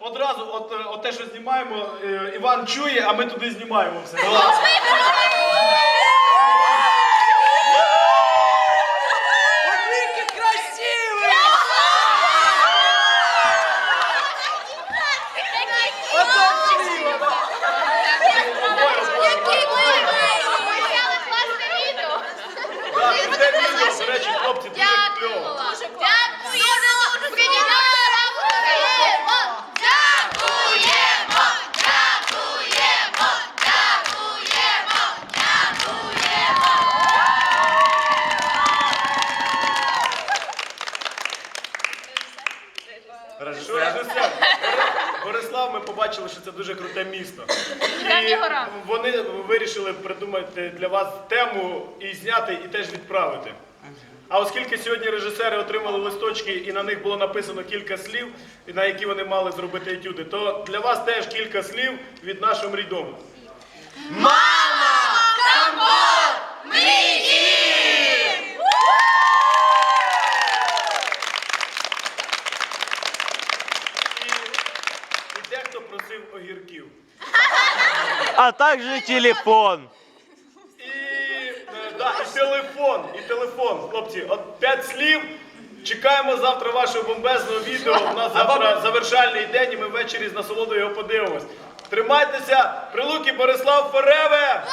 одразу от, е, от те, що знімаємо, е, Іван чує, а ми туди знімаємо все. Клас. Який класне речі, хлопці, дуже кльово. Режисер? Борислав, ми побачили, що це дуже круте місто. І вони вирішили придумати для вас тему і зняти, і теж відправити. А оскільки сьогодні режисери отримали листочки і на них було написано кілька слів, на які вони мали зробити етюди, то для вас теж кілька слів від нашого мрійдому. Дехто просив огірків. А також телефон. І, е, да, і телефон, і телефон. Хлопці, от п'ять слів. Чекаємо завтра вашого бомбезного відео. У нас завтра завершальний день, і ми ввечері з насолодою його подивимось. Тримайтеся, прилуки Борислав Фореве!